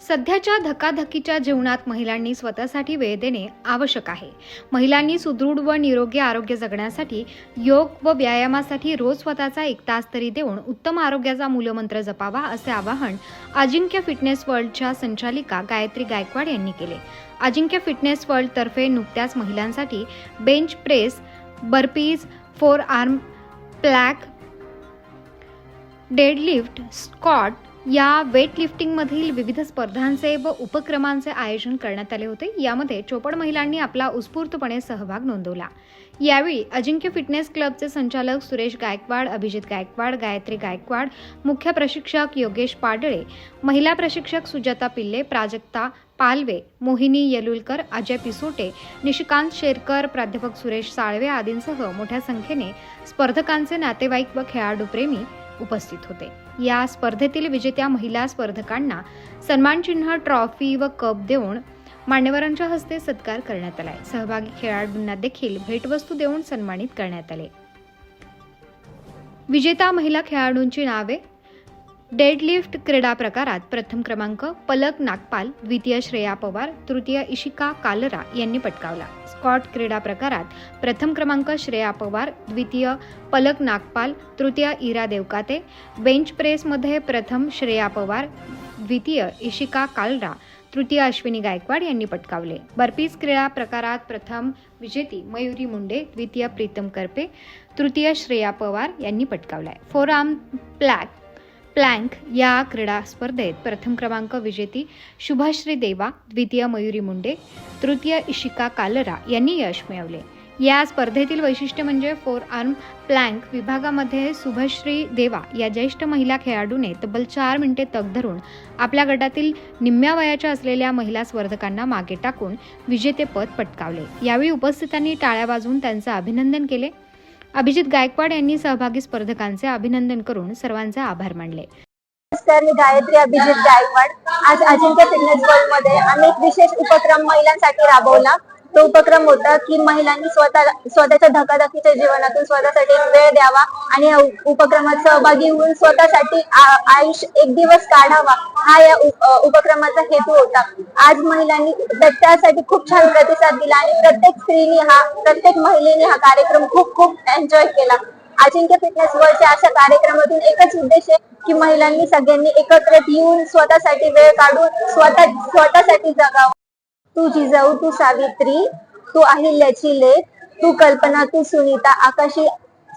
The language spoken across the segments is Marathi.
सध्याच्या धकाधकीच्या जीवनात महिलांनी स्वतःसाठी वेळ देणे आवश्यक आहे. महिलांनी सुदृढ व निरोगी आरोग्य जगण्यासाठी योग व व्यायामासाठी रोज स्वतःचा एक तास तरी देऊन उत्तम आरोग्याचा मूलमंत्र जपावा असे आवाहन अजिंक्य फिटनेस वर्ल्डच्या संचालिका गायत्री गायकवाड यांनी केले. अजिंक्य फिटनेस वर्ल्ड तर्फे नुकत्याच महिलांसाठी bench press burpees forearm plank deadlift squat या वेटलिफ्टिंगमधील विविध स्पर्धांचे व उपक्रमांचे आयोजन करण्यात आले होते. यामध्ये चोपड महिलांनी आपला उत्स्फूर्तपणे सहभाग नोंदवला. यावेळी अजिंक्य फिटनेस क्लबचे संचालक सुरेश गायकवाड अभिजित गायकवाड गायत्री गायकवाड मुख्य प्रशिक्षक योगेश पाडळे महिला प्रशिक्षक सुजाता पिल्ले प्राजक्ता पालवे मोहिनी येलुलकर अजय पिसोटे निशिकांत शेरकर प्राध्यापक सुरेश साळवे आदींसह मोठ्या संख्येने स्पर्धकांचे नातेवाईक व खेळाडूप्रेमी उपस्थित होते. या स्पर्धेतील विजेत्या महिला स्पर्धकांना सन्मानचिन्ह ट्रॉफी व कप देऊन मान्यवरांच्या हस्ते सत्कार करण्यात आलाय. सहभागी खेळाडूंना देखील भेटवस्तू देऊन सन्मानित करण्यात आले. विजेता महिला खेळाडूंची नावे? डेडलिफ्ट क्रीडा प्रकारात प्रथम क्रमांक पलक नागपाल द्वितीय श्रेया पवार तृतीय इशिका कालरा यांनी पटकावला. स्कॉट क्रीडा प्रकारात प्रथम क्रमांक श्रेया पवार द्वितीय पलक नागपाल तृतीय इरा देवकाते बेंच प्रेसमध्ये प्रथम श्रेया पवार द्वितीय इशिका कालरा तृतीय अश्विनी गायकवाड यांनी पटकावले. बर्पीज क्रीडा प्रकारात प्रथम विजेती मयुरी मुंडे द्वितीय प्रीतम करपे तृतीय श्रेया पवार यांनी पटकावलाय. फोर आर्म प्लॅक प्लँक या क्रीडा स्पर्धेत प्रथम क्रमांक विजेती शुभश्री देवा द्वितीय मयुरी मुंडे तृतीय इशिका कालरा यांनी यश मिळवले. या स्पर्धेतील वैशिष्ट्य म्हणजे फोर आर्म प्लँक विभागामध्ये शुभश्री देवा या ज्येष्ठ महिला खेळाडूने तब्बल चार मिनिटे तग धरून आपल्या गटातील निम्म्या वयाच्या असलेल्या महिला स्पर्धकांना मागे टाकून विजेतेपद पटकावले. यावेळी उपस्थितांनी टाळ्या वाजवून त्यांचं अभिनंदन केले. अभिजित गायकवाड यांनी सहभागी स्पर्धकांचे अभिनंदन करून सर्वांचे आभार मानले. नमस्कार मी गायत्री अभिजित गायकवाड. आज अजिंक्य फिटनेस वर्ल्डमध्ये आम्ही एक विशेष उपक्रम महिलांसाठी राबवला. तो उपक्रम होता की महिलांनी स्वतः स्वतःच्या धकाधकीच्या जीवनातून स्वतःसाठी वेळ द्यावा आणि या उपक्रमात सहभागी होऊन स्वतःसाठी आयुष्य एक दिवस काढावा हा या उपक्रमाचा हेतू होता. आज महिलांनी त्यासाठी खूप छान प्रतिसाद दिला आणि प्रत्येक स्त्रीने हा प्रत्येक महिलेने हा कार्यक्रम खूप खूप एन्जॉय केला. अजिंक्य फिटनेस वर्ल्डच्या अशा कार्यक्रमातून एकच उद्देश आहे की महिलांनी सगळ्यांनी एकत्रित येऊन स्वतःसाठी वेळ काढून स्वतः स्वतःसाठी जगावं. तू जिजाऊ तू सावित्री तू अहिल्याची लेख तू कल्पना तू सुनीता आकाशी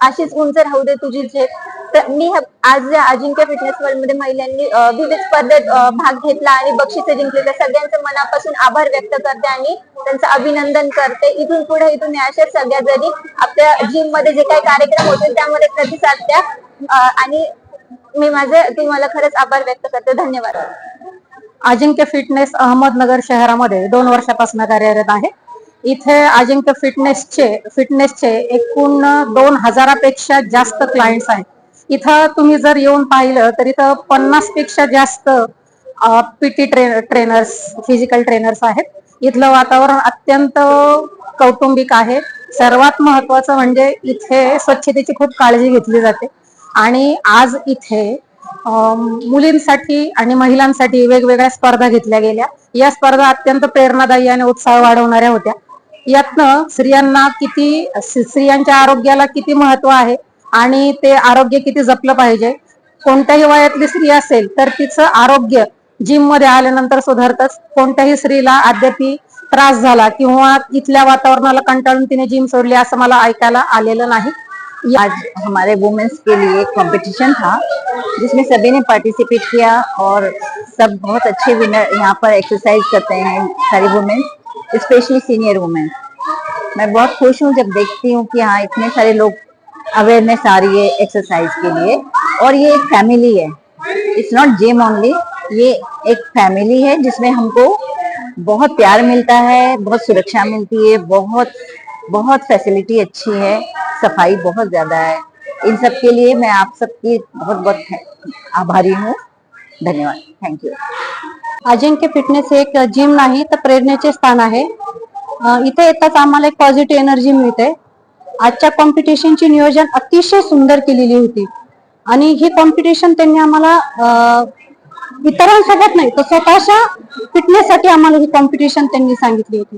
अशीच उंच राहू दे तुझी झेप. तर मी आज अजिंक्य फिटनेस वर्ल्डमध्ये महिलांनी विविध स्पर्धेत भाग घेतला आणि बक्षिसे जिंकले तर सगळ्यांचं मनापासून आभार व्यक्त करते आणि त्यांचं अभिनंदन करते. इथून पुढे इथून अशा सगळ्या जरी आपल्या जिममध्ये जे काही कार्यक्रम होते त्यामध्ये प्रतिसाद द्या. आणि मी माझे तुम्हाला खरंच आभार व्यक्त करते. धन्यवाद. अजिंक्य फिटनेस अहमदनगर शहरामध्ये दोन वर्षापासून कार्यरत आहे. इथे अजिंक्य फिटनेसचे फिटनेसचे एकूण दोन हजारापेक्षा जास्त क्लायंट्स आहेत. इथं तुम्ही जर येऊन पाहिलं तर इथं पन्नासपेक्षा जास्त PT train trainers physical trainers आहेत. इथलं वातावरण अत्यंत कौटुंबिक आहे. सर्वात महत्वाचं म्हणजे इथे स्वच्छतेची खूप काळजी घेतली जाते. आणि आज इथे मुलींसाठी आणि महिलांसाठी वेगवेगळ्या स्पर्धा घेतल्या गेल्या. या स्पर्धा अत्यंत प्रेरणादायी आणि उत्साह वाढवणाऱ्या होत्या. यातनं स्त्रियांना किती स्त्रियांच्या आरोग्याला किती महत्त्व आहे आणि ते आरोग्य किती जपलं पाहिजे? कोणत्याही वयातली स्त्री असेल तर तिचं आरोग्य जिममध्ये आल्यानंतर सुधारतच. कोणत्याही स्त्रीला अद्याप त्रास झाला किंवा इथल्या वातावरणाला कंटाळून तिने जिम सोडली असं मला ऐकायला आलेलं नाही. आज हमारे वुमेन्स के लिए कंपटीशन था, जिसमें सभी ने पार्टिसिपेट किया और सब बहुत अच्छे विनर यहाँ पर एक्सरसाइज करते हैं सारी वुमेन्स स्पेशली सीनियर वुमेन्स मैं बहुत खुश हूँ जब देखती हूँ कि हाँ इतने सारे लोग अवेयरनेस आ रही है एक्सरसाइज के लिए और ये एक फैमिली है। इट्स नॉट जिम ओनली ये एक फैमिली है जिसमें हमको बहुत प्यार मिलता है, बहुत सुरक्षा मिलती है, बहुत बहुत फैसिलिटी अच्छी है सफाई बहुत ज्यादा है। इन सब के लिए मैं आप सबकी बहुत बहुत आभारी हूँ। धन्यवाद। थैंक यू अजिंक्य फिटनेस हे एक जिम नाही तर प्रेरणेचे स्थान आहे. अं, इथे येताच आम्हाला एक पॉझिटिव्ह एनर्जी मिळते. आजच्या कॉम्पिटिशनची नियोजन अतिशय सुंदर केलेली होती. आणि ही कॉम्पिटिशन त्यांनी आम्हाला अं, इतरांसोबत नाही तर स्वतःच्या फिटनेससाठी आम्हाला ही कॉम्पिटिशन त्यांनी सांगितली होती.